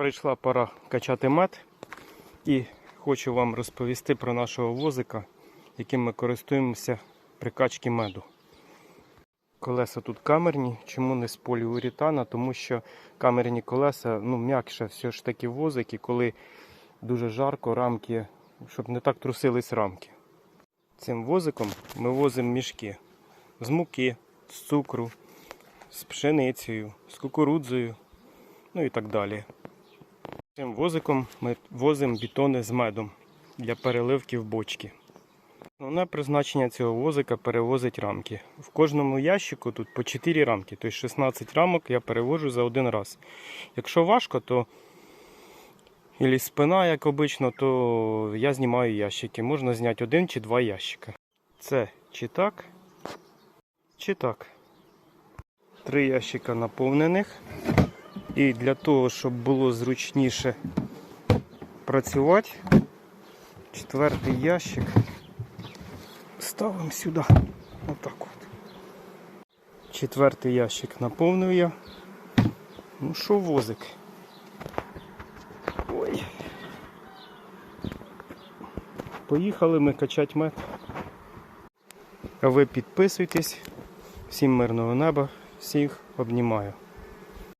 Прийшла пора качати мед і хочу вам розповісти про нашого возика, яким ми користуємося при качці меду. Колеса тут камерні, чому не з поліуретана? Тому що камерні колеса ну, м'якше все ж таки возик, коли дуже жарко, рамки, щоб не так трусились рамки. Цим возиком ми возимо мішки з муки, з цукру, з пшеницею, з кукурудзою, ну і так далі. Цим возиком ми возимо бітони з медом для переливки в бочки. Основне призначення цього возика перевозить рамки. В кожному ящику тут по 4 рамки, тобто 16 рамок я перевожу за один раз. Якщо важко, то Ілі спина, як обично, то я знімаю ящики. Можна зняти один чи два ящика. Це чи так, чи так. Три ящика наповнених. І для того, щоб було зручніше працювати, четвертий ящик ставимо сюди. Отак от. Четвертий ящик наповнив я. Ну що, возик? Ой. Поїхали ми качати мед. А ви підписуйтесь. Всім мирного неба, всіх обнімаю.